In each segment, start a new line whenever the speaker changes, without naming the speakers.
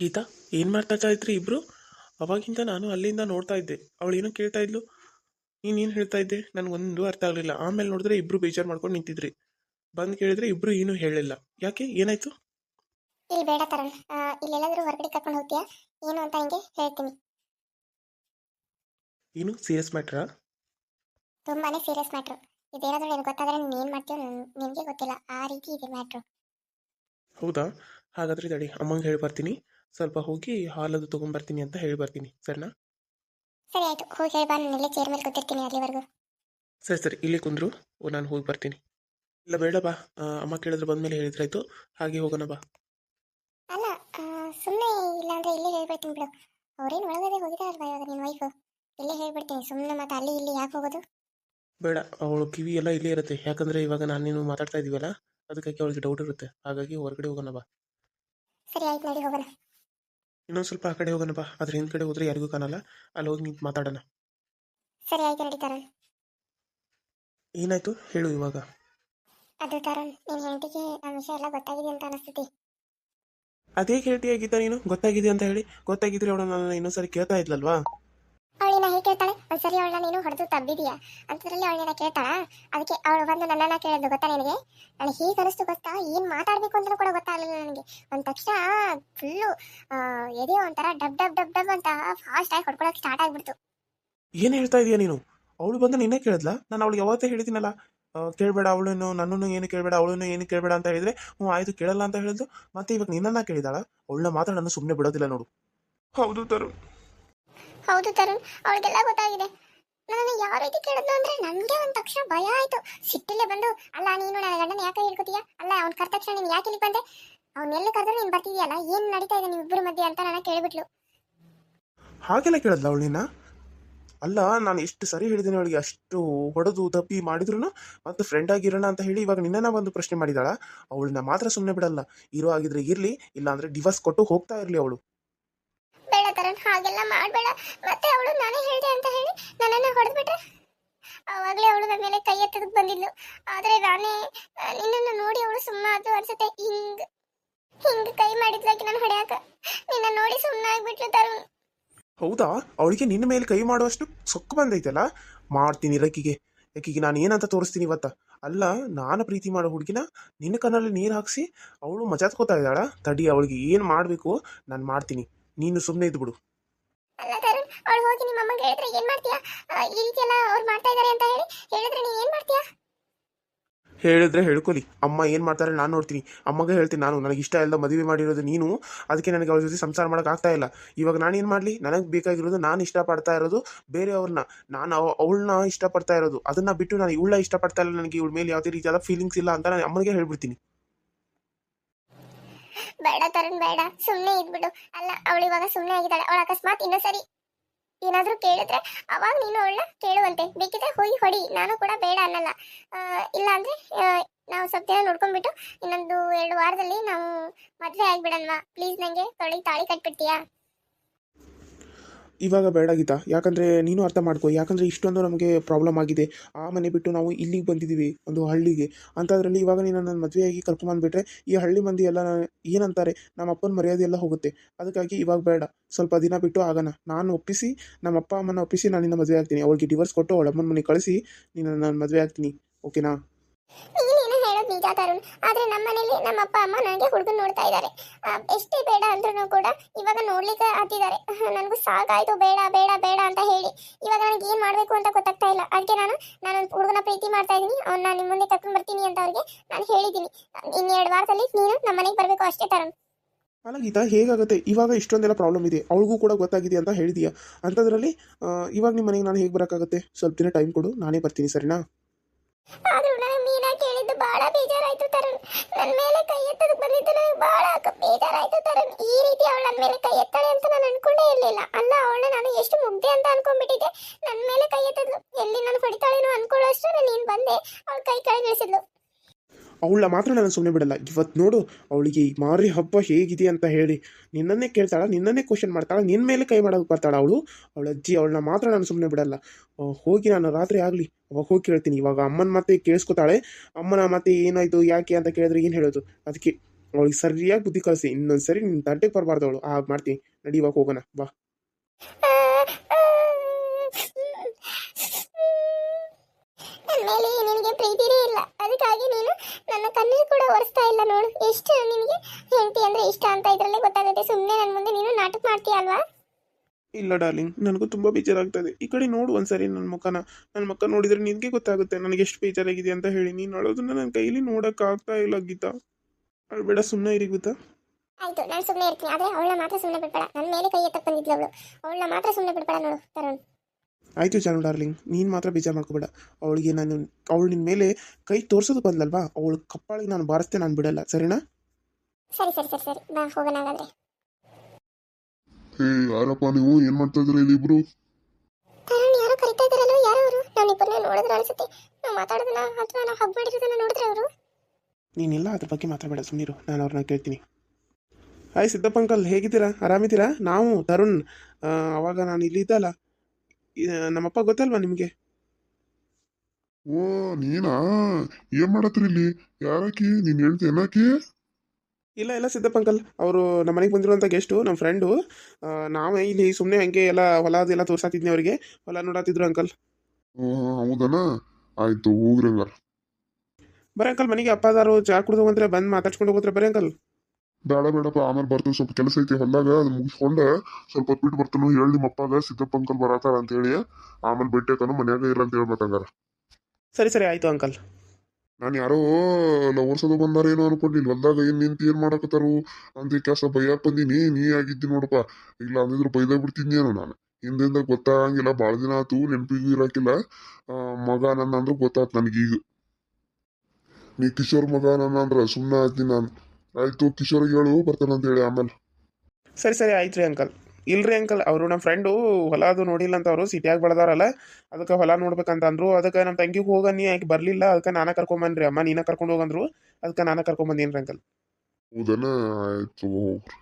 ಗೀತಾ ಏನು ಮಾಡ್ತಾ ಇದ್ರಿ ಇಬ್ರು? ಅವಾಗಿಂದ ನಾನು ಅಲ್ಲಿಂದ ನೋಡ್ತಾ ಇದ್ದೆ. ಅವಳು ಏನೋ ಕೇಳ್ತಾ ಇದ್ಲು. ನೀನು ಏನು ಹೇಳ್ತಾ ಇದ್ದೆ? ನನಗೊಂದು ಅರ್ಥ ಆಗಲಿಲ್ಲ. ಆಮೇಲೆ ನೋಡಿದ್ರೆ ಇಬ್ರು ಬೇಜಾರು ಮಾಡ್ಕೊಂಡು ನಿಂತಿದ್ರಿ. ಬಂದು ಕೇಳಿದ್ರೆ ಇಬ್ರು ಏನೂ ಹೇಳಿಲ್ಲ ಯಾಕೆ? ಏನಾಯ್ತು?
ಇಲ್ಲಿ ಬೇಡ ತರಣ್. ಇಲ್ಲೆಲ್ಲಾದ್ರೂ ಹೊರಗಡೆ ಕರ್ಕೊಂಡು ಹೋಗ್ತೀಯಾ? ಏನು ಅಂತ ಹಿಂಗೆ ಹೇಳ್ತೀನಿ.
ಏನು ಸೀರಿಯಸ್ ಮ್ಯಾಟ್ರಾ?
ತುಂಬಾನೇ ಸೀರಿಯಸ್ ಮ್ಯಾಟ್ರು. ಇದೇನಾದ್ರೂ ನಿನಗೆ ಗೊತ್ತಾದ್ರೆ ನೀನು ಏನು ಮಾಡ್ತೀಯೋ ನಿನಗೆ ಗೊತ್ತಿಲ್ಲ. ಆ ರೀತಿ ಇದೆ ಮ್ಯಾಟ್ರು.
ಹೌದಾ? ಹಾಗಾದ್ರೆ ತಡಿ ಅಮ್ಮಂಗೆ ಹೇಳಿ ಬರ್ತೀನಿ. ಸ್ವಲ್ಪ ಹೋಗಿ ಹಾಲದು ತೊಗೊಂಬರ್ತೀನಿ ಅಂತ ಹೇಳಿ ಬರ್ತೀನಿ. ಸರಿನಾ?
ಸರಿ ಆಯ್ತು. ಹೋಗಿ ಹೇಳಿ ಬಾ. ನಾನು ಇಲ್ಲೇ ಚೇರ್ ಮೇಲೆ ಕೂತಿರ್ತೀನಿ ಅಲ್ಲಿವರೆಗೂ.
ಸರಿ ಸರಿ. ಇಲ್ಲಿ ಕುಂದ್ರು. ನಾನು ಹೋಗಿ ಬರ್ತೀನಿ. ಇಲ್ಲ ಬೇಡ ಬಾ. ಆ, ಅಮ್ಮ ಕೇಳಿದ್ರೆ ಹೇಳಿದ್ರು ಹೇಳಿದ್ರಾಯ್ತು. ಹಾಗೆ ಹೋಗೋಣ ಬಾ.
ಅಲ್ಲ ಸುಮ್ಮನೆ ಇಲ್ಲ ಅಂದ್ರೆ ಇಲ್ಲೇ ಹೇಳ್ಬಿಡ್ತೀನಿ ಬಿಡು. ಅವ್ರೇನು ಒಳಗಡೆ ಹೋಗಿದಾರಲ್ವಾ ಇವಾಗ ನಿನ್ನ ವೈಫು ಇಲ್ಲೇ ಹೇಳ್ಬಿಡ್ತೀನಿ. ಸುಮ್ಮನೆ ಮತ್ತೆ ಅಲ್ಲಿ ಇಲ್ಲಿ ಯಾಕೆ ಹೋಗೋದು?
ಬೇಡ. ಅವಳು ಕಿವಿ ಎಲ್ಲ ಇಲ್ಲೇ ಇರುತ್ತೆ. ಯಾಕಂದ್ರೆ ಇವಾಗ ನಾನು ನೀನು ಮಾತಾಡ್ತಾ ಇದೀವಲ್ಲ ಅದಕ್ಕಾಗಿ ಅವಳಿಗೆ ಡೌಟ್ ಇರುತ್ತೆ. ಹಾಗಾಗಿ ಹೊರಗಡೆ ಹೋಗೋಣ ಬಾ.
ಸರಿ ಆಯ್ತು. ನಡಿ ಹೋಗೋಣ.
ಇನ್ನೊಂದು ಸ್ವಲ್ಪ ಆ ಕಡೆ ಹೋಗೋಣ ಬಾ. ಅದ್ರ ಹಿಂದ್ಗಡೆ ಹೋದ್ರೆ ಯಾರಿಗೂ ಕಾಣಲ್ಲ. ಅಲ್ಲಿ ಹೋಗಿ ನಿಂತು ಮಾತಾಡೋಣ.
ಸರಿ ಆಯ್ತು ನಡಿ ಕರಣ್
ಏನಾಯ್ತು? ಹೇಳು ಇವಾಗ.
ಅದು ಕರಣ್ ನೀನು ಹೆಂಡತಿಗೆ ನಮ್ಮ ವಿಷಯ ಎಲ್ಲ ಗೊತ್ತಾಗಿದೆ ಅಂತ ಅನಿಸ್ತೈತಿ.
ಅದೇ ಹೇಳ್ತಿಯಾಗಿದ್ದ ನೀನು? ಗೊತ್ತಾಗಿದೆ ಅಂತ ಹೇಳಿ? ಗೊತ್ತಾಗಿದ್ರೆ ಅವಳು ನನ್ನ ಇನ್ನೊಂದ್ಸರಿ ಕೇಳ್ತಾ ಇದ್ಲಲ್ವಾ?
ಅವಳಿನ ಹೇಗೆ ಕೇಳ್ತಾಳೆ ಒಂದ್ಸರಿ ಅವಳನ್ನ ನೀನು ಹೊಡೆದು ತಬ್ಬಿದೀಯಾ? ಅಂತದ್ರಲ್ಲಿ ಅವಳನ್ನ ಕೇಳ್ತಾಳ? ಅದಕ್ಕೆ ಅವಳು ಬಂದು ನನ್ನನ್ನ ಕೇಳಿದ್ಲು ಗೊತ್ತಾ ನಿನಗೆ? ನನಗೆ ಹೀಗೆ ಅನಿಸ್ತು ಗೊತ್ತಾ? ಏನ್ ಮಾತಾಡಬೇಕು ಅಂತ ಕೂಡ ಗೊತ್ತಾಗಲಿಲ್ಲ ನನಗೆ. ಒಂದ್ ತಕ್ಷಣ ಫುಲ್ಲು ಎದೆ ಒಂಥರ ಡಬ್ ಡಬ್ ಡಬ್ ಡಬ್ ಅಂತ ಫಾಸ್ಟ್ ಆಗಿ ಹೊಡ್ಕೊಳಕ್ ಸ್ಟಾರ್ಟ್ ಆಗ್ಬಿಡ್ತು.
ಏನು ಹೇಳ್ತಾ ಇದೀಯ ನೀನು? ಅವಳು ಬಂದು ನಿನ್ನೆ ಕೇಳಿದ್ಲಾ? ನಾನು ಅವಳಿಗೆ ಯಾವತ್ತೇ ಹೇಳಿದ್ದೀನಲ್ಲ ಕೇಳಬೇಡ ಅವಳನ್ನು ನನ್ನನ್ನು ಏನು ಕೇಳಬೇಡ ಅವಳನ್ನು ಏನು ಕೇಳಬೇಡ ಅಂತ ಹೇಳಿದ್ರೆ ಹ್ಞೂ ಆಯ್ತು ಕೇಳಲ್ಲ ಅಂತ ಹೇಳಿದ್ಲು ಮತ್ತೆ ಇವಾಗ ನಿನ್ನನ್ನ ಕೇಳಿದಾಳ ಅವಳನ್ನ ಮಾತ್ರ ನನ್ನ ಸುಮ್ಮನೆ ಬಿಡೋದಿಲ್ಲ ನೋಡು. ಹೌದು ತರುಣ್.
ಹೌದು ತರುಣ್, ಅವಳಿಗೆಲ್ಲ ಗೊತ್ತಾಗಿದೆ. ನಾನು ಯಾವ ರೀತಿ ಕೇಳಿದ್ನು ಅಂದ್ರೆ ನನ್ಗೆ ಒಂದ್ ತಕ್ಷಣ ಭಯ ಆಯ್ತು. ಸಿಟ್ಟಿಲ್ಲೇ ಬಂದು, ಅಲ್ಲ, ನೀನು ನನ್ನ ಗಂಡನ ಯಾಕೆ ಹೇಳ್ಕೊತೀಯ ಅಲ್ಲ, ಅವ್ನ್ ಕರೆದ ತಕ್ಷಣ ನೀನ್ ಯಾಕೆ ಇಲ್ಲಿ ಬಂದೆ? ಅವ್ನ ಎಲ್ಲಿ ಕರೆದ್ರೆ ನೀನ್ ಬರ್ತಿದ್ಯಲ್ಲ, ಏನ್ ನಡೀತಾ ಇದೆ ನಿಮ್ಮಿಬ್ಬರ ಮಧ್ಯೆ? ಅಂತ ನನ್ನ ಕೇಳಿಬಿಟ್ಲು.
ಹಾಗೆಲ್ಲ ಕೇಳಿದ್ಲ ಅವಳಿನ ಅಲ್ಲ, ನಾನು ಎಷ್ಟು ಸರಿ ಹೇಳಿದ್ದೀನಿ ಅವಳಿಗೆ, ಅಷ್ಟು ಹೊಡೆದು ದಪ್ಪಿ ಮಾಡಿದ್ರು ಮತ್ತೆ ಫ್ರೆಂಡ್ ಆಗಿರೋಣ ಅಂತ ಹೇಳಿ ಇವಾಗ ನಿನ್ನ ಬಂದು ಪ್ರಶ್ನೆ ಮಾಡಿದಾಳ. ಅವಳನ್ನ ಮಾತ್ರ ಸುಮ್ಮನೆ ಬಿಡಲ್ಲ. ಇರೋ ಆಗಿದ್ರೆ ಇರ್ಲಿ ಇಲ್ಲ ಅಂದ್ರೆ ಡಿವರ್ಸ್ ಕೊಟ್ಟು ಹೋಗ್ತಾ ಇರ್ಲಿ ಅವಳು.
ಹಾಗೆಲ್ಲ ಮಾಡಬೇಡ. ಮತ್ತೆ ಅವಳು ನಾನೇ ಹೇಳಿದೆ ಅಂತ ಹೇಳಿ ನನ್ನನ್ನ ಹೊಡೆದ್ಬಿಟ್ರೆ? ಅವಾಗ್ಲೇ ಅವಳು ನನ್ನ ಮೇಲೆ ಕೈ ಎತ್ತದ ಬಂದಿದ್ಲು. ಆದ್ರೆ ಆ, ನಿನ್ನನ್ನು ನೋಡಿ ಅವಳು ಸುಮ್ಮನಾದ್ಲು ಅನ್ಸುತ್ತೆ. ಹಿಂಗ್ ಹಿಂಗ್ ಕೈ ಮಾಡಿದ್ಲಾಕಿ ನಾನು ಹೊಡೆಯಾಕ. ನಿನ್ನ ನೋಡಿ ಸುಮ್ಮನಾಗ್ಬಿಟ್ಲು ತರುಣ್.
ಹೌದಾ? ಅವಳಿಗೆ ನಿನ್ನ ಮೇಲೆ ಕೈ ಮಾಡುವಷ್ಟು ಸೊಕ್ಕು ಬಂದೈತಲ್ಲ? ಮಾಡ್ತೀನಿ ರಕ್ಕಿಗೆ. ಯಾಕಿಗೆ ನಾನು ಏನಂತ ತೋರಿಸ್ತೀನಿ ಇವತ್ತ? ಅಲ್ಲ ನಾನು ಪ್ರೀತಿ ಮಾಡೋ ಹುಡುಗಿನ ನಿನ್ನ ಕಣ್ಣಲ್ಲಿ ನೀರು ಹಾಕ್ಸಿ ಅವಳು ಮಜಾತ್ಕೋತಾ ಇದ್ದಾಳ? ತಡಿ ಅವಳಿಗೆ ಏನು ಮಾಡಬೇಕು? ನಾನು ಮಾಡ್ತೀನಿ. ನೀನು ಸುಮ್ಮನೆ ಇದ್ಬಿಡು.
ಅಲ್ಲ ತರುಣ್ ಹೋಗಿ ನಿಮ್ಮ ಹೇಳಿದ್ರೆ ಏನ್ ಮಾಡ್ತೀಯಾ? ಈ ರೀತಿ ಎಲ್ಲ ಅವ್ರು ಮಾಡ್ತಾ ಇದಾರೆ ಅಂತ ಹೇಳಿ ಹೇಳಿದ್ರೆ ನೀನ್ ಏನ್ ಮಾಡ್ತೀಯಾ?
ಹೇಳಿದ್ರೆ ಹೇಳ್ಕೊಲಿ. ಅಮ್ಮ ಏನು ಮಾಡ್ತಾರೆ ನಾನು ನೋಡ್ತೀನಿ. ಅಮ್ಮಗೆ ಹೇಳ್ತೀನಿ ನಾನು, ನನಗೆ ಇಷ್ಟ ಇಲ್ಲದ ಮದುವೆ ಮಾಡಿರೋದು ನೀನು. ಅದಕ್ಕೆ ನನಗೆ ಅವಳ ಜೊತೆ ಸಂಸಾರ ಮಾಡೋಕೆ ಆಗ್ತಾ ಇಲ್ಲ. ಇವಾಗ ನಾನೇನು ಮಾಡ್ಲಿ? ನನಗೆ ಬೇಕಾಗಿರೋದು ನಾನು ಇಷ್ಟಪಡ್ತಾ ಇರೋದು ಬೇರೆಯವ್ರನ್ನ ನಾನು ಅವ ಅವಳನ್ನ ಇಷ್ಟಪಡ್ತಾ ಇರೋದು. ಅದನ್ನ ಬಿಟ್ಟು ನಾನು ಇವಳ ಇಷ್ಟಪಡ್ತಾ ಇಲ್ಲ, ನನಗೆ ಇವಳ ಮೇಲೆ ಯಾವುದೇ ರೀತಿಯಾದ ಫೀಲಿಂಗ್ಸ್ ಇಲ್ಲ ಅಂತ ನಾನು ಅಮ್ಮನಿಗೆ ಹೇಳ್ಬಿಡ್ತೀನಿ.
ಬೇಡ ತರನ್ ಬೇಡ. ಸುಮ್ಮನೆ ಇದ್ಬಿಡು. ಅಲ್ಲ, ಅವಳು ಇವಾಗ ಸುಮ್ಮನೆ ಆಗಿದ್ದಾಳೆ. ಅವಳು ಅಕಸ್ಮಾತ್ ಇನ್ನೊಂದ್ಸರಿ ಏನಾದರೂ ಕೇಳಿದ್ರೆ ಅವಾಗ ನೀನು ಅವಳನ್ನ ಕೇಳುವಂತೆ. ಬೇಕಿದ್ರೆ ಹೋಗಿ ಹೊಡಿ. ನಾನು ಕೂಡ ಬೇಡ ಅನ್ನಲ್ಲ. ಇಲ್ಲ ಅಂದ್ರೆ ನಾವು ಸ್ವಲ್ಪ ದಿನ ನೋಡ್ಕೊಂಡ್ಬಿಟ್ಟು ಇನ್ನೊಂದು ಎರಡು ವಾರದಲ್ಲಿ ನಾವು ಮದುವೆ ಆಗ್ಬಿಡಲ್ವಾ ಪ್ಲೀಸ್ ನನಗೆ ತೊಳಿ ತಾಳಿ ಕಟ್ಬಿಡ್ತೀಯಾ?
ಇವಾಗ ಬೇಡ ಗೀತಾ. ಯಾಕಂದರೆ ನೀನು ಅರ್ಥ ಮಾಡ್ಕೋ. ಯಾಕಂದರೆ ಇಷ್ಟೊಂದು ನಮಗೆ ಪ್ರಾಬ್ಲಮ್ ಆಗಿದೆ. ಆ ಮನೆ ಬಿಟ್ಟು ನಾವು ಇಲ್ಲಿಗೆ ಬಂದಿದ್ದೀವಿ, ಒಂದು ಹಳ್ಳಿಗೆ. ಅಂಥದ್ರಲ್ಲಿ ಇವಾಗ ನೀನು ನನ್ನ ಮದುವೆಯಾಗಿ ಕರ್ಕೊಂಬಂದುಬಿಟ್ರೆ, ಈ ಹಳ್ಳಿ ಮಂದಿ ಎಲ್ಲ ಏನಂತಾರೆ? ನಮ್ಮ ಅಪ್ಪನ ಮರ್ಯಾದೆ ಎಲ್ಲ ಹೋಗುತ್ತೆ. ಅದಕ್ಕಾಗಿ ಇವಾಗ ಬೇಡ. ಸ್ವಲ್ಪ ದಿನ ಬಿಟ್ಟು ಆಗೋಣ. ನಾನು ಒಪ್ಪಿಸಿ ನಮ್ಮ ಅಪ್ಪ ಅಮ್ಮನ ಒಪ್ಪಿಸಿ ನಾನು ನಿನ್ನ ಮದುವೆ ಆಗ್ತೀನಿ ಅವಳಿಗೆ ಡಿವರ್ಸ್ ಕೊಟ್ಟು ಅವಳ ಅಮ್ಮನ ಮನೆಗೆ ಕಳಿಸಿ, ನೀನು ನಾನು ಮದುವೆ ಆಗ್ತೀನಿ ಓಕೆನಾ
ಹೇಳೋದು ನಿಜ ತರುಣ್. ಆದ್ರೆ ನಮ್ಮ ಮನೇಲಿ ನಮ್ಮ ಅಪ್ಪ ಅಮ್ಮ ನನಗೆ ಹುಡುಗನ್ ನೋಡ್ತಾ ಇದ್ದಾರೆ. ಎಷ್ಟೇ ಬೇಡ ಅಂದ್ರೂ ಕೂಡ ಇವಾಗ ನೋಡ್ಲಿಕ್ಕೆ ಹತ್ತಿದ್ದಾರೆ. ನನಗೂ ಸಾಕಾಯ್ತು. ಬೇಡ ಬೇಡ ಬೇಡ ಅಂತ ಹೇಳಿ. ಇವಾಗ ನನಗೆ ಏನ್ ಮಾಡ್ಬೇಕು ಅಂತ ಗೊತ್ತಾಗ್ತಾ ಇಲ್ಲ. ಅದಕ್ಕೆ ನಾನು ನಾನು ಹುಡುಗನ ಪ್ರೀತಿ ಮಾಡ್ತಾ ಇದ್ದೀನಿ. ಅವ್ನ ನಿಮ್ಮ ಮುಂದೆ ಕರ್ಕೊಂಡ್ ಬರ್ತೀನಿ ಅಂತ ಅವ್ರಿಗೆ ನಾನು ಹೇಳಿದ್ದೀನಿ. ಇನ್ನೆರಡು ವಾರದಲ್ಲಿ ನೀನು ನಮ್ಮ ಮನೆಗೆ ಬರಬೇಕು ಅಷ್ಟೇ ತರುಣ್.
ಅಲ್ಲ ಗೀತಾ, ಹೇಗಾಗುತ್ತೆ? ಇವಾಗ ಇಷ್ಟೊಂದೆಲ್ಲ ಪ್ರಾಬ್ಲಮ್ ಇದೆ. ಅವಳಿಗೂ ಕೂಡ ಗೊತ್ತಾಗಿದೆ ಅಂತ ಹೇಳಿದೀಯ. ಅಂಥದ್ರಲ್ಲಿ ಇವಾಗ ನಿಮ್ಮ ಮನೆಗೆ ನಾನು ಹೇಗೆ ಬರೋಕ್ಕಾಗುತ್ತೆ? ಸ್ವಲ್ಪ ದಿನ ಟೈಮ್ ಕೊಡು. ನಾನೇ ಬರ್ತೀನಿ, ಸರಿನಾ?
ಬಹಳ ಬೇಜಾರಾಯ್ತು ತರುಣ್. ನನ್ನ ಮೇಲೆ ಕೈ ಎತ್ತದಕ್ಕೆ ಬಂದಿದ್ದು ನನಗೆ ಬಹಳ ಬೇಜಾರಾಯ್ತು ತರುಣ್. ಈ ರೀತಿ ಅವಳು ನನ್ನ ಮೇಲೆ ಕೈ ಎತ್ತಾಳೆ ಅಂತ ನಾನು ಅನ್ಕೊಂಡೇ ಇರಲಿಲ್ಲ. ಅಲ್ಲ ಅವಳನ್ನ ನಾನು ಎಷ್ಟು ಮುಗ್ದೆ ಅಂತ ಅನ್ಕೊಂಡ್ಬಿಟ್ಟಿದ್ದೆ. ನನ್ನ ಮೇಲೆ ಕೈ ಎತ್ತದ್ಲು. ಎಲ್ಲಿ ನಾನು ಹೊಡಿತಾಳೇನೋ ಅನ್ಕೊಳ್ಳೋಷ್ಟು ನೀನು ಬಂದೆ. ಅವಳು ಕೈ ಕೆಳಗಿಳಿಸಿದ್ಲು.
ಅವಳ ಮಾತ್ರ ನಾನು ಸುಮ್ಮನೆ ಬಿಡಲ್ಲ. ಇವತ್ತು ನೋಡು, ಅವಳಿಗೆ ಈ ಮಾರಿ ಹಬ್ಬ ಹೇಗಿದೆ ಅಂತ ಹೇಳಿ. ನಿನ್ನನ್ನೇ ಕೇಳ್ತಾಳ, ನಿನ್ನನ್ನೇ ಕ್ವಶನ್ ಮಾಡ್ತಾಳ ನಿನ್ನ ಮೇಲೆ ಕೈ ಮಾಡೋಕೆ ಬರ್ತಾಳ ಅವಳು. ಅವಳ ಅಜ್ಜಿ ಅವಳನ್ನ ಮಾತ್ರ ನಾನು ಸುಮ್ಮನೆ ಬಿಡಲ್ಲ. ಹೋಗಿ ನಾನು ರಾತ್ರಿ ಆಗಲಿ, ಅವಾಗ ಹೋಗಿ ಕೇಳ್ತೀನಿ. ಇವಾಗ ಅಮ್ಮನ ಮತ್ತೆ ಕೇಳಿಸ್ಕೊತಾಳೆ. ಅಮ್ಮನ ಮತ್ತೆ ಏನಾಯ್ತು, ಯಾಕೆ ಅಂತ ಕೇಳಿದ್ರೆ ಏನು ಹೇಳೋದು? ಅದಕ್ಕೆ ಅವಳಿಗೆ ಸರಿಯಾಗಿ ಬುದ್ಧಿ ಕಳಿಸಿ ಇನ್ನೊಂದು ಸರಿ ನಿನ್ನ ತಂಟೆಗೆ ಬರಬಾರ್ದು ಅವಳು. ಆಗ ಮಾಡ್ತೀನಿ. ನಡಿ ಇವಾಗ ಹೋಗೋಣ. ಬಾ.
ಮೇಲೆ ನಿನಗೆ ಪ್ರೀತಿನೇ ಇಲ್ಲ. ಅದಕ್ಕಾಗಿ ನೀನು ನನ್ನ ಕಣ್ಣೀರು ಕೂಡ ಒರೆಸ್ತಾ ಇಲ್ಲ ನೋಡು. ಎಷ್ಟು ನಿನಗೆ ಹೆಂಡತಿ ಅಂದ್ರೆ ಇಷ್ಟ ಅಂತ ಇದ್ರಲ್ಲೇ ಗೊತ್ತಾಗುತ್ತೆ. ಸುಮ್ಮನೆ ನನ್ನ ಮುಂದೆ ನೀನು ನಾಟಕ ಮಾಡ್ತೀಯ ಅಲ್ವಾ?
ಇಲ್ಲ ಡಾರ್ಲಿಂಗ್ ನನಗೂ ತುಂಬ ಬೇಜಾರಾಗ್ತದೆ. ಈ ಕಡೆ ನೋಡು ಒಂದ್ಸರಿ ನನ್ನ ಮುಖನ. ನನ್ನ ಮುಖ ನೋಡಿದ್ರೆ ನಿನಗೆ ಗೊತ್ತಾಗುತ್ತೆ ನನಗೆ ಎಷ್ಟು ಬೇಜಾರಾಗಿದೆ ಅಂತ ಹೇಳಿ. ನೀನು ಅಳೋದನ್ನ ನನ್ನ ಕೈಲಿ ನೋಡೋಕ್ಕಾಗ್ತಾ ಇಲ್ಲ ಗೀತಾ. ಅಳ್ಬೇಡ ಸುಮ್ಮನೆ ಇರಿ ಗೀತಾ.
ಆಯ್ತು ನಾನು ಸುಮ್ಮನೆ ಇರ್ತೀನಿ. ಆದ್ರೆ ಅವಳ ಮಾತ್ರ ಸುಮ್ಮನೆ ಬಿಡ್ಬೇಡ. ನನ್ನ ಮೇಲೆ ಕೈ ಎತ್ತಕ್ಕೆ ಬಂದಿದ್ಲು ಅವಳು. ಅವಳನ್ನ ಮಾತ್ರ ಸುಮ್ಮನೆ ಬಿಡ್ಬೇಡ ನೋಡು ತರುಣ್.
ಆಯಿತು ಜಾನು ಡಾರ್ಲಿಂಗ್ ನೀನು ಮಾತ್ರ ಬೇಜಾರು ಮಾಡ್ಕೋಬೇಡ. ಅವಳಿಗೆ ನಾನು ಅವಳು ನಿನ್ನ ಮೇಲೆ ಕೈ ತೋರ್ಸೋದು ಬಂದಲ್ವಾ? ಅವಳು ಕಪ್ಪಾಳಿಗೆ ನಾನು ಬಾರಿಸ್ತೆ ನಾನು ಬಿಡಲ್ಲ. ಸರಿನಾ?
ಸರಿ ಸರಿ ಸರಿ ಸರಿ. ಬಾ ಹೋಗೋಣ ಹಾಗಾದ್ರೆ.
ಹೇ ಯಾರಪ್ಪ ನೀವು? ಏನ್ ಮಾಡ್ತಾ ಇದ್ರಿ ಇಲ್ಲಿ ಇಬ್ರು
ತರುಣ್ ಯಾರೋ ಕರಿತಾ ಇದ್ದಾರಲ್ಲ ಯಾರೋ ಅವರು? ನಾವಿಬ್ಬರನ್ನ ನೋಡಿದ್ರೆ ಅನ್ಸುತ್ತೆ. ನಾವು ಮಾತಾಡೋದನ್ನ ಅಥವಾ ನಾವು ಹಗ್ ಮಾಡಿರೋದನ್ನ ನೋಡಿದ್ರೆ ಅವರು?
ನೀನಿಲ್ಲ ಅದ್ರ ಬಗ್ಗೆ ಮಾತಾಡಬೇಡ ಸುಮ್ಮನಿರು ನಾನು ಅವ್ರನ್ನ ಕೇಳ್ತೀನಿ. ಹಾಯ್ ಸಿದ್ದಪ್ಪ ಅಂಕಲ್ ಹೇಗಿದ್ದೀರಾ? ಆರಾಮಿದ್ದೀರಾ? ನಾವು ತರುಣ್ ಆ, ಅವಾಗ ನಾನು ಇಲ್ಲಿ ಇದ್ದಲ್ಲ ನಮ್ಮಪ್ಪ ಗೊತ್ತಲ್ವಾ ನಿಮಗೆ?
ಓ ನೀನಾ? ಏನ್ ಮಾಡತ್ರಿ ಇಲ್ಲಿ? ಯಾರಾಕಿ? ನೀನ್ ಹೇಳ್ತಿ ಏನಾಕಿ?
ಇಲ್ಲ ಇಲ್ಲ ಸಿದ್ದಪ್ಪ ಅಂಕಲ್ ಅವರು ನಮ್ಮ ಮನೆಗೆ ಬಂದಿರುವಂಥ ಗೆಸ್ಟು ನಮ್ಮ ಫ್ರೆಂಡು ನಾವೇ ಇಲ್ಲಿ ಸುಮ್ಮನೆ ಹಂಗೆ ಎಲ್ಲ ಹೊಲ ಅದೆಲ್ಲ ತೋರ್ಸಾತಿದ್ನಿ ಅವರಿಗೆ. ಹೊಲ ನೋಡಾತಿದ್ರು ಅಂಕಲ್
ಓ ಹೌದನ? ಆಯ್ತು ಹೋಗ್ರಿ
ಅಂಕಲ್ ಮನೆಗೆ. ಅಪ್ಪದಾರು ಚಾ ಕುಡ್ದು ಬಂದ್ರೆ ಬಂದು ಮಾತಾಡ್ಸ್ಕೊಂಡು ಹೋಗ್ತಾರೆ ಬರೀ ಅಂಕಲ್
ಬೇಡ ಬೇಡಪ್ಪ ಆಮೇಲೆ ಬರ್ತೀನಿ. ಸ್ವಲ್ಪ ಕೆಲಸ ಐತಿ ಹೊಲ್ದಾಗ ಅದು ಮುಗಿಸ್ಕೊಂಡೆ ಸ್ವಲ್ಪ ಹೊತ್ತು ಬಿಟ್ಟು ಬರ್ತಾನು. ಹೇಳಿ ನಿಮ್ಮ ಅಪ್ಪಾಗ ಸಿದ್ದಪ್ಪ ಅಂಕಲ್ ಬರತಾರ ಅಂತ ಹೇಳಿ. ಆಮೇಲೆ ಆಕನು ಮನ್ಯಾಗ ಇಲ್ಲ ಅಂತ ಹೇಳ್ಬೇಕಂಗಾರ
ಸರಿ ಸರಿ ಆಯ್ತು ಅಂಕಲ್.
ನಾನು ಯಾರೋ ಲವರ್ಸದು ಬಂದಾರೇನೋ ಅನ್ಕೊಂಡಿಲ್ಲ ಹೊಲ್ದಾಗ ಏನ್ ನಿಂತು ಏನ್ ಮಾಡಕತ್ತಾರು ಅಂತ ಕೆಲಸ ಬೈಯಾಕ್ ಬಂದೀನಿ. ನೀ ಆಗಿದ್ದಿ ನೋಡಪ್ಪ. ಇಲ್ಲ ಅಂದಿದ್ರು ಬೈದ ಬಿಡ್ತಿದ್ನೇನೋ ನಾನು. ಹಿಂದಿಂದ ಗೊತ್ತಾಗಂಗಿಲ್ಲ ಭಾಳ ದಿನ ಆತು ನೆನಪಿಗೂ ಇರಾಕಿಲ್ಲ. ಮಗ ನನ್ನ ಅಂದ್ರೆ ಗೊತ್ತಾತು ನನಗೀಗ. ನೀ ಕಿಶೋರ್ ಮಗ ನನ್ನ ಅಂದ್ರ ಸುಮ್ಮನೆ ಆಯ್ತೀನಿ ನಾನು. ಆಯ್ತು ಕಿಶೋರ್ಗೆ ಹೇಳು ಬರ್ತಾನಂತ ಹೇಳಿ ಆಮೇಲೆ.
ಸರಿ ಸರಿ ಆಯ್ತು ರೀ ಅಂಕಲ್. ಇಲ್ರಿ ಅಂಕಲ್ ಅವರು ನಮ್ಮ ಫ್ರೆಂಡು ಹೊಲ ಅದು ನೋಡಿಲ್ಲ ಅಂತ ಅವರು ಸಿಟಿಯಾಗಿ ಬೆಳೆದಾರಲ್ಲ ಅದಕ್ಕೆ ಹೊಲ ನೋಡ್ಬೇಕಂತ ಅಂದ್ರು. ಅದಕ್ಕೆ ನಮ್ಮ ತಂಗಿಗೆ ಹೋಗ ನೀ ಯಾಕೆ ಬರಲಿಲ್ಲ ಅದಕ್ಕೆ ನಾನೇ ಕರ್ಕೊಂಬನ್ರಿ ಅಮ್ಮ ನೀನೇ ಕರ್ಕೊಂಡು ಹೋಗಂದ್ರು ಅದಕ್ಕೆ ನಾನೇ ಕರ್ಕೊಂಬಂದೀನಿ ರೀ ಅಂಕಲ್.
ಹೌದನ? ಆಯ್ತು ಹೋಗ್ರಿ.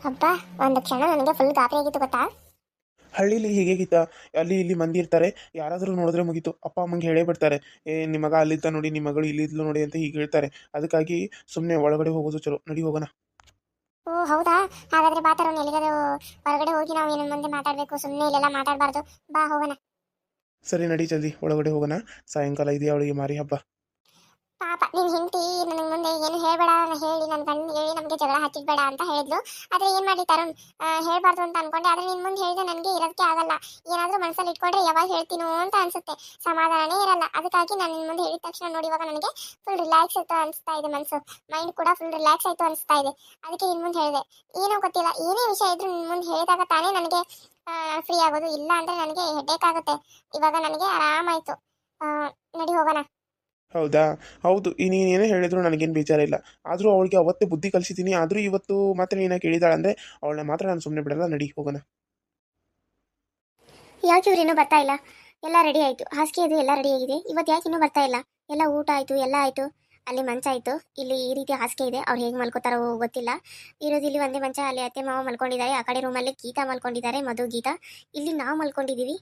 ಹಬ್ಬ ಒಂದು ಕ್ಷಣ ನನಗೆ ಫುಲ್ ಗಾಬರಿ ಆಗಿತ್ತು ಗೊತ್ತಾ?
ಹಳ್ಳಿಲಿ ಗೀತ ಅಲ್ಲಿ ಇಲ್ಲಿ ಮಂದಿ ಇರ್ತಾರೆ ಯಾರಾದರೂ ನೋಡಿದ್ರೆ ಮುಗೀತು. ಅಪ್ಪ ಅಮ್ಮಂಗೆ ಹೇಳೇ ಬಿಡ್ತಾರೆ. ಏ ನಿಮಗ ಮಗ ಅಲ್ಲಿದ್ದ ನೋಡಿ ನಿಮ್ಮ ಮಗಳು ಇಲ್ಲಿದ್ಲು ನೋಡಿ ಅಂತ ಹೀಗೆ ಹೇಳ್ತಾರೆ. ಅದಕ್ಕಾಗಿ ಸುಮ್ಮನೆ ಒಳಗಡೆ ಹೋಗೋದು ಚಲೋ. ನಡಿ ಹೋಗೋಣ.
ಓ ಹೌದಾ? ಹಾಗಾದ್ರೆ ಬಾ ತರುಣ್ ಎಲ್ಲಿಗಾದ್ರು ಹೊರಗಡೆ ಹೋಗಿ ನಾವು ಏನೇನು ಮುಂದೆ ಮಾತಾಡಬೇಕು. ಸುಮ್ಮನೆ ಇಲ್ಲೆಲ್ಲ ಮಾತಾಡಬಾರ್ದು. ಬಾ ಹೋಗೋಣ.
ಸರಿ ನಡಿ ಜಲ್ದಿ. ಒಳಗಡೆ ಹೋಗೋಣ. ಸಾಯಂಕಾಲ ಇದೆಯಾ ಅವಳಿಗೆ ಮಾರಿ ಹಬ್ಬ?
ಪಾಪ ನಿನ್ನ ಹೆಂಡತಿ, ನನಗೆ ಮುಂದೆ ಏನು ಹೇಳ್ಬೇಡ ಹೇಳಿ ನನ್ನ ಗಂಡ ಹೇಳಿ ನಮಗೆ ಜಗಳ ಹಚ್ಚಿಡ್ಬೇಡ ಅಂತ ಹೇಳಿದ್ಲು. ಆದರೆ ಏನು ಮಾಡಿ ತರುಣ್? ಹೇಳಬಾರ್ದು ಅಂತ ಅನ್ಕೊಂಡೆ. ಆದ್ರೆ ನಿನ್ ಮುಂದೆ ಹೇಳಿದ್ರೆ ನನಗೆ ಇರೋದಕ್ಕೆ ಆಗಲ್ಲ. ಏನಾದ್ರೂ ಮನಸ್ಸಲ್ಲಿ ಇಟ್ಕೊಂಡ್ರೆ ಯಾವಾಗ ಹೇಳ್ತೀನೋ ಅಂತ ಅನ್ಸುತ್ತೆ. ಸಮಾಧಾನನೇ ಇರಲ್ಲ. ಅದಕ್ಕಾಗಿ ನಾನು ನಿನ್ನ ಮುಂದೆ ಹೇಳಿದ ತಕ್ಷಣ ನೋಡಿ ಇವಾಗ ನನಗೆ ಫುಲ್ ರಿಲ್ಯಾಕ್ಸ್ ಆಯ್ತು ಅನಿಸ್ತಾ ಇದೆ ಮನಸ್ಸು ಮೈಂಡ್ ಕೂಡ ಫುಲ್ ರಿಲ್ಯಾಕ್ಸ್ ಆಯ್ತು ಅನಿಸ್ತಾ ಇದೆ. ಅದಕ್ಕೆ ನಿನ್ನ ಮುಂದೆ ಹೇಳಿದೆ. ಏನೋ ಗೊತ್ತಿಲ್ಲ. ಏನೇ ವಿಷಯ ಇದ್ರೂ ನಿನ್ನ ಮುಂದೆ ಹೇಳಿದಾಗ ತಾನೇ ನನಗೆ ಫ್ರೀ ಆಗೋದು. ಇಲ್ಲ ಅಂದ್ರೆ ನನಗೆ ಹೆಡ್ಡೇಕ್ ಆಗುತ್ತೆ. ಇವಾಗ ನನಗೆ ಆರಾಮಾಯಿತು. ನಡಿ ಹೋಗೋಣ.
ಹೌದಾ? ಹೌದು, ಈ ನೀನು ಏನೇ ಹೇಳಿದ್ರು ನನಗೇನು ಬೇಜಾರಿಲ್ಲ. ಆದರೂ ಅವಳಿಗೆ ಅವತ್ತೇ ಬುದ್ಧಿ ಕಲಿಸಿದ್ದೀನಿ ಆದರೂ ಇವತ್ತು ಮಾತ್ರ ನೀನು ಕೇಳಿದಾಳೆ ಅಂದರೆ ಅವಳನ್ನ ಮಾತ್ರ ನಾನು ಸುಮ್ಮನೆ ಬಿಡಲ್ಲ, ನಡಿ, ಹೋಗೋಣ.
ಯಾಕೆ ಇವ್ರು ಇನ್ನೂ ಬರ್ತಾ ಇಲ್ಲ? ಎಲ್ಲ ರೆಡಿ ಆಯಿತು. ಹಾಸಿಗೆ ಅದು ಎಲ್ಲ ರೆಡಿ ಆಗಿದೆ. ಇವತ್ತು ಯಾಕೆ ಇನ್ನೂ ಬರ್ತಾ ಇಲ್ಲ? ಎಲ್ಲ ಊಟ ಆಯಿತು, ಎಲ್ಲ ಆಯಿತು. ಅಲ್ಲಿ ಮಂಚ ಆಯಿತು ಇಲ್ಲಿ ಈ ರೀತಿ ಹಾಸಿಗೆ ಇದೆ. ಅವ್ರು ಹೇಗೆ ಮಲ್ಕೋತಾರೋ ಗೊತ್ತಿಲ್ಲ. ಇರೋದು ಇಲ್ಲಿ ಒಂದೇ ಮಂಚ, ಅಲ್ಲಿ ಅತ್ತೆ, ಮಾವ ಮಲ್ಕೊಂಡಿದ್ದಾರೆ. ಆ ಕಡೆ ರೂಮಲ್ಲಿ ಗೀತಾ ಮಲ್ಕೊಂಡಿದ್ದಾರೆ, ಮಧು, ಗೀತಾ. ಇಲ್ಲಿ ನಾವು ಮಲ್ಕೊಂಡಿದ್ದೀವಿ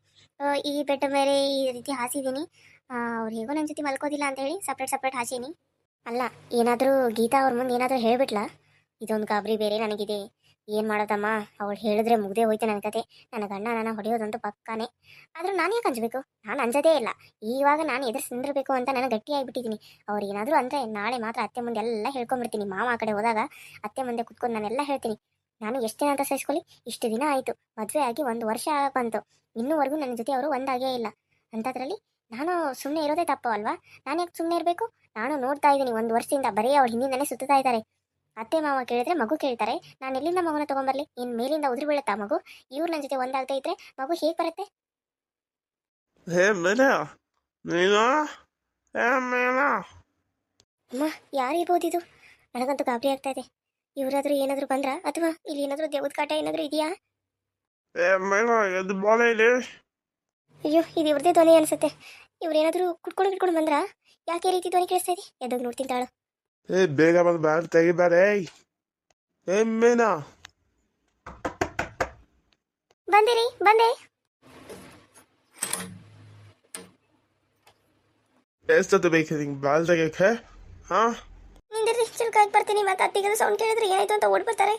ಈ ಬೆಡ್ ಮೇಲೆ ಈ ರೀತಿ ಹಾಸಿದ್ದೀನಿ ಅವ್ರು ಹೇಗೋ ನನ್ನ ಜೊತೆ ಮಲ್ಕೋದಿಲ್ಲ ಅಂತ ಹೇಳಿ ಸಪ್ರೇಟ್ ಸಪ್ರೇಟ್ ಹಾಸೀನಿ ಅಲ್ಲ, ಏನಾದರೂ ಗೀತಾ ಅವ್ರ ಮುಂದೆ ಏನಾದರೂ ಹೇಳ್ಬಿಟ್ಲಾ? ಇದೊಂದು ಗಾಬರಿ ಬೇರೆ ನನಗಿದೆ. ಏನು ಮಾಡೋದಮ್ಮ? ಅವಳು ಹೇಳಿದ್ರೆ ಮುಗ್ದೇ ಹೋಯ್ತು ನನ್ನ ಕತೆ. ನನ್ನ ಗಂಡ ನನ್ನ ಹೊಡೆಯೋದಂತೂ ಪಕ್ಕಾನೆ. ಆದರೂ ನಾನು ಯಾಕೆ ಅಂಜಬೇಕು? ನಾನು ಅಂಜದೇ ಇಲ್ಲ. ಈವಾಗ ನಾನು ಎದುರು ನಿಂದಿರಬೇಕು ಅಂತ ನಾನು ಗಟ್ಟಿಯಾಗಿಬಿಟ್ಟಿದ್ದೀನಿ ಅವ್ರು ಏನಾದರೂ ಅಂದರೆ ನಾಳೆ ಮಾತ್ರ ಅತ್ತೆ ಮುಂದೆ ಎಲ್ಲ ಹೇಳ್ಕೊಂಬಿಡ್ತೀನಿ. ಮಾವ ಆ ಕಡೆ ಹೋದಾಗ ಅತ್ತೆ ಮುಂದೆ ಕುತ್ಕೊಂಡು ನಾನೆಲ್ಲ ಹೇಳ್ತೀನಿ. ನಾನು ಎಷ್ಟು ದಿನ ಅಂತ ಸಹಿಸ್ಕೊಳ್ಳಿ ಇಷ್ಟು ದಿನ ಆಯಿತು. ಮದುವೆ ಆಗಿ ಒಂದು ವರ್ಷ ಬಂತು. ಇನ್ನೂವರೆಗೂ ನನ್ನ ಜೊತೆ ಅವರು ಒಂದಾಗೇ ಇಲ್ಲ. ಅಂಥದ್ರಲ್ಲಿ ನಾನು ಸುಮ್ಮನೆ ಇರೋದೇ ತಪ್ಪು ಅಲ್ವಾ? ನಾನು ಯಾಕೆ ಸುಮ್ಮನೆ ಇರಬೇಕು? ನಾನು ನೋಡ್ತಾ ಇದ್ದೀನಿ ಒಂದು ವರ್ಷದಿಂದ ಬರೀ ಅವ್ರು ಹಿಂದಿಂದನೇ ಸುತ್ತಾ ಇದ್ದಾರೆ. ಅತ್ತೆ ಮಾವ ಕೇಳಿದ್ರೆ ಮಗು ಕೇಳ್ತಾರೆ. ನಾನು ಎಲ್ಲಿಂದ ಮಗುನ ತಗೊಂಬರ್ಲಿ? ಇನ್ನು ಮೇಲಿಂದ ಉದುರಿ ಬೀಳುತ್ತಾ ಮಗು? ಇವ್ರು ನನ್ನ ಜೊತೆ ಒಂದಾಗ್ತಾ ಇದ್ರೆ ಮಗು ಹೇಗೆ ಬರುತ್ತೆ?
ಹೇ ಮೇನ. ನೀನು
ಅಮ್ಮ ಯಾರಿರ್ಬೋದು ಇದು ನನಗಂತೂ ಗಾಬರಿ ಆಗ್ತಾ ಇದೆ. ಇವರಾದ್ರೂ ಏನಾದರೂ ಬಂದ್ರ? ಅಥವಾ ಇಲ್ಲಿ ಏನಾದರೂ ದೇವದ ಕಾಟ ಏನಾದರೂ ಇದೆಯಾ?
ಎದ್ದು ಇಲ್ಲಿ?
ಅಯ್ಯೋ ಇದು ಇವ್ರದೇ ಧ್ವನಿ ಅನ್ಸುತ್ತೆ. ಇವ್ರೇನಾದರೂ ಕುಟ್ಕೊಂಡು ಕಿಟ್ಕೊಂಡು ಬಂದ್ರಾ? ಯಾಕೆ ಈ ರೀತಿ ಧ್ವನಿ ಕೇಳಿಸ್ತಾ ಇದೆ ಎದ್ದೋಗಿ ನೋಡ್ತೀನಿ ತಾಳು.
ಏ ಬೇಗ ಬಂದು ಬ್ಯಾಗ್ ತೆಗಿಬೇಡ ಏಯ್ ಹೇ ಮೇನ.
ಬಂದಿರಿ ಬಂದೆ.
ಎಷ್ಟೊತ್ತು ಬೇಕು ನಿಂಗೆ ಬ್ಯಾಲ್ ತೆಗಿಯಕ್ಕೆ? ಹಾಂ?
ನಿಂದಿರ್ರಿ ಚಿಲ್ಕಾಗಿ ಬರ್ತೀನಿ. ಮತ್ತೆ ಅತ್ತಿಗೆ ಸೌಂಡ್ ಕೇಳಿದ್ರೆ ಏನಾಯ್ತು ಅಂತ ಓಡ್ ಬರ್ತಾರೆ